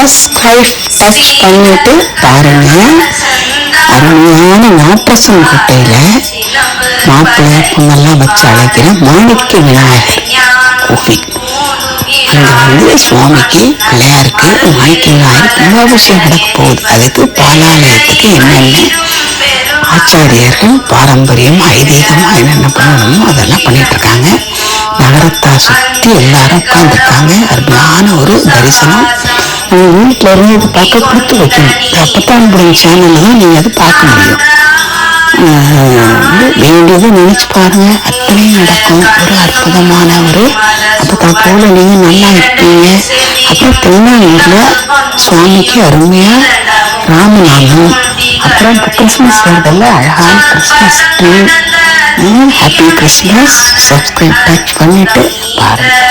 Five touch பண்ணிட்டு பாருங்க. அருமையான நாப்பசம் குட்டையில் மாப்பிள்ளை பொண்ணெல்லாம் வச்சு அழைக்கிற மாணிக்க விநாயகர் கோவில். அங்கே வந்து சுவாமிக்கு பிள்ளையாருக்கு மாணிக்க விநாயகர் கும்பாபிஷேகம் நடக்க போகுது. அதுக்கு பாலாலயத்துக்கு என்னென்ன ஆச்சாரியர்கள் பாரம்பரியம் ஐதீகமாக என்னென்ன பண்ணணுமோ அதெல்லாம் பண்ணிட்டு இருக்காங்க சுற்றி சுத்தி எல்லாரும் உட்காந்துருக்காங்க அருமையான ஒரு தரிசனம். அவங்க வீட்டில் இருந்து இது பார்க்க கொடுத்து வைக்கணும். இது அப்பத்தான் சேனல்ல தான் நீங்கள் அதை பார்க்க முடியும். ஆஹ் வேண்டியது நினச்சி பாருங்கள் அத்தனையும் நடக்கும். ஒரு அற்புதமான ஒரு அப்பதான் போல நீங்கள் நல்லா இருப்பீங்க அப்புறம் திருநாளூரில் சுவாமிக்கு அருமையாக ராமநாமம். அப்புறம் இப்போ கிறிஸ்மஸ் வருதில்ல அழகான Christmas tree happy Christmas subscribe touch பண்ணிட்டு பாருங்கள்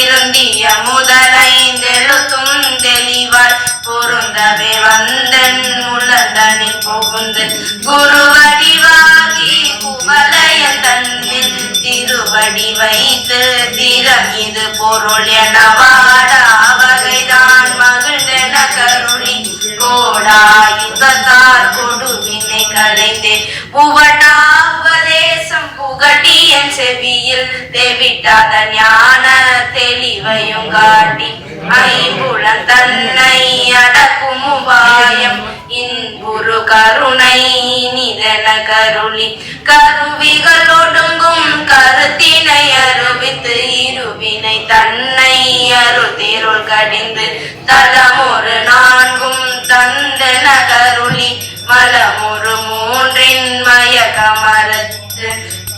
திருந்திய முதலைந்தெழுத்தும் தெளிவாய் பொருந்தவே வந்தன் உளந்தனில் புகுந்து குருவடிவாகி குவலைய தன்னில் திருவடி வைத்து திறம் இது பொருள் என வாடா வகைதான் மகிழ்ந்தென கருளி. கோடாயுதத்தார் கொடுவினை கலைந்தே உவட்டா புகட்டி என் செவியில் தெவிட்டாத ஞான தெளிவையும் காட்டி ஐம்புலன் தன்னை அடக்கும் உபாயம் இன்புரு கருணை நிதன கருளி. கருவிகள் ஒடுங்கும் கருத்தினை அருவித்து இருவினை தன்னை அருதிருள் கடிந்து தலமொரு நான்கும் தந்தன கருளி. மலமுறு மூன்றின் மயக்கமரத்து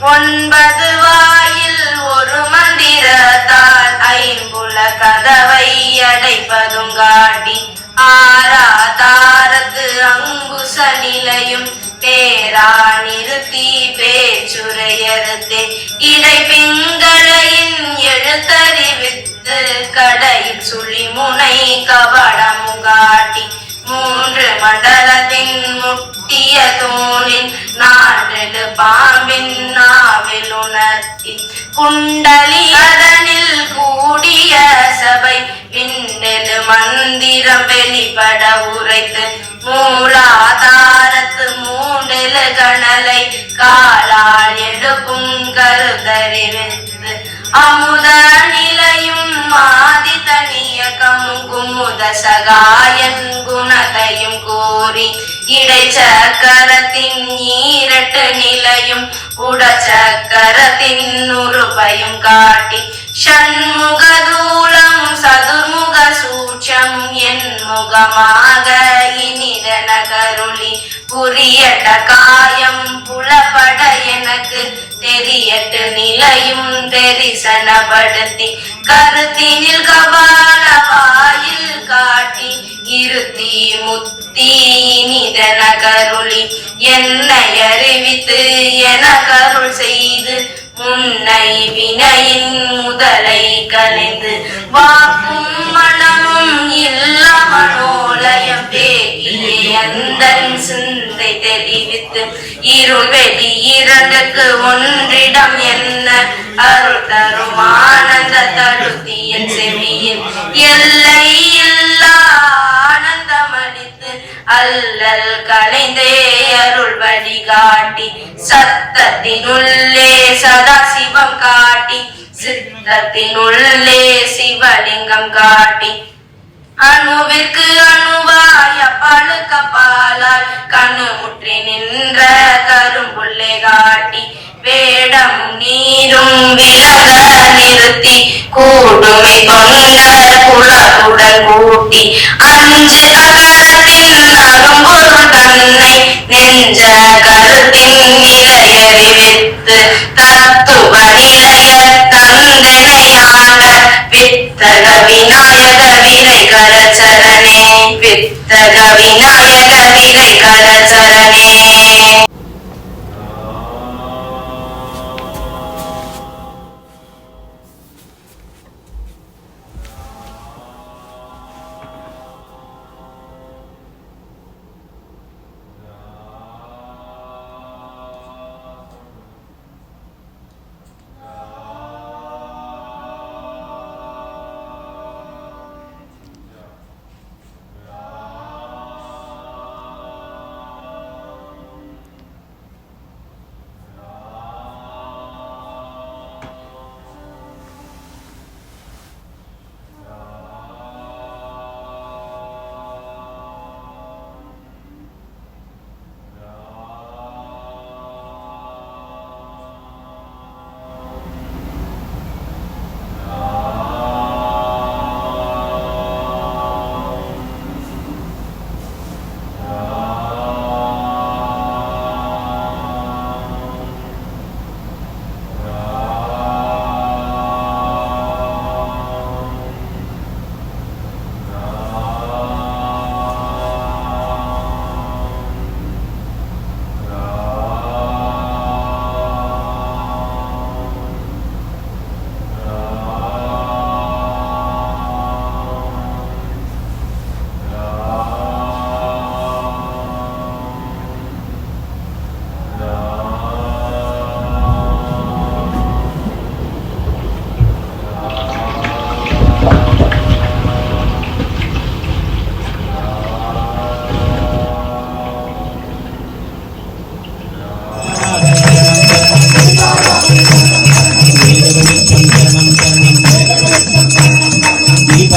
ஒன்பது வாயில் ஒரு மந்திரத்தால் ஐம்புல கதவை அடைப்பதும் காட்டி ஆரா தாரத்து அங்குச நிலையும் பேரா நிறுத்தி பேச்சுரையறுத்தே. இடை பிங்களையின் எழுத்தறிவித்து கடையில் சுழி முனை கபடமும் காட்டி மூன்று மண்டலத்தின் முட்டிய தூணின் நாடெழு பாம்பின் நாவில் உணர்த்தி குண்டலி அதனில் கூடிய சபை விண்டெழு மந்திரம் வெளிப்பட உரைத்து மூலாதாரத்து மூண்டெழு கணலை காலால் எடுக்கும் கருதறிவித்து அமுத தனியகமும் குமுத சகாயன் குணத்தையும் கூறி இடைச்சக்கரத்தின் ஈரட்டு நிலையும் உட சக்கரத்தின் உருப்பையும் காட்டி ஷண்முக தூளம் சதுர்முக சூட்சம் என் முகமாக இனிதன கருளி புரியட்ட காயம் புலப்பட எனக்கு தெரியட்டு நிலையும் தெரிசனப்படுத்தி கருத்தினில் கபால வாயில் காட்டி இருத்தி முத்தி நிதன கருளி என்னை அறிவித்து என கருள் செய்து முன்னை வினையின் முதலை கலைந்து வாக்கும் மனமும் இல்ல மனோலயம் பேகியே அந்தன் சிந்த தெரிவித்து இருள் வெளி இரண்டுக்கு ஒன்றிடம் என்ன? அருள் தரும் ஆனந்த தடுத்தியன் செவியில். எல்லை இல்லா ஆனந்தமளித்து அல்லல் கலைந்தே அருள் வழிகாட்டி. சத்தத்தினுள்ளே சதா சிவம் காட்டி. சித்தத்தினுள்ளே சிவலிங்கம் காட்டி. அணுவிற்கு அணுவா அப்பாலுக்கு அப்பாலாய் கண்ணு முற்றி நின்ற கரும்புள்ளே காட்டி வேடமும் நீரும் விலக நிறுத்தி கூடுமை தொண்டர் குலத்துடன் கூட்டி அஞ்சு தகரத்தின் அரும்பொருள் தன்னை நெஞ்ச கருத்தின் நிலையறிவித்து தத்துவ நிலைய தந்தனையாக வித்தக விநாயக கரச்சரணே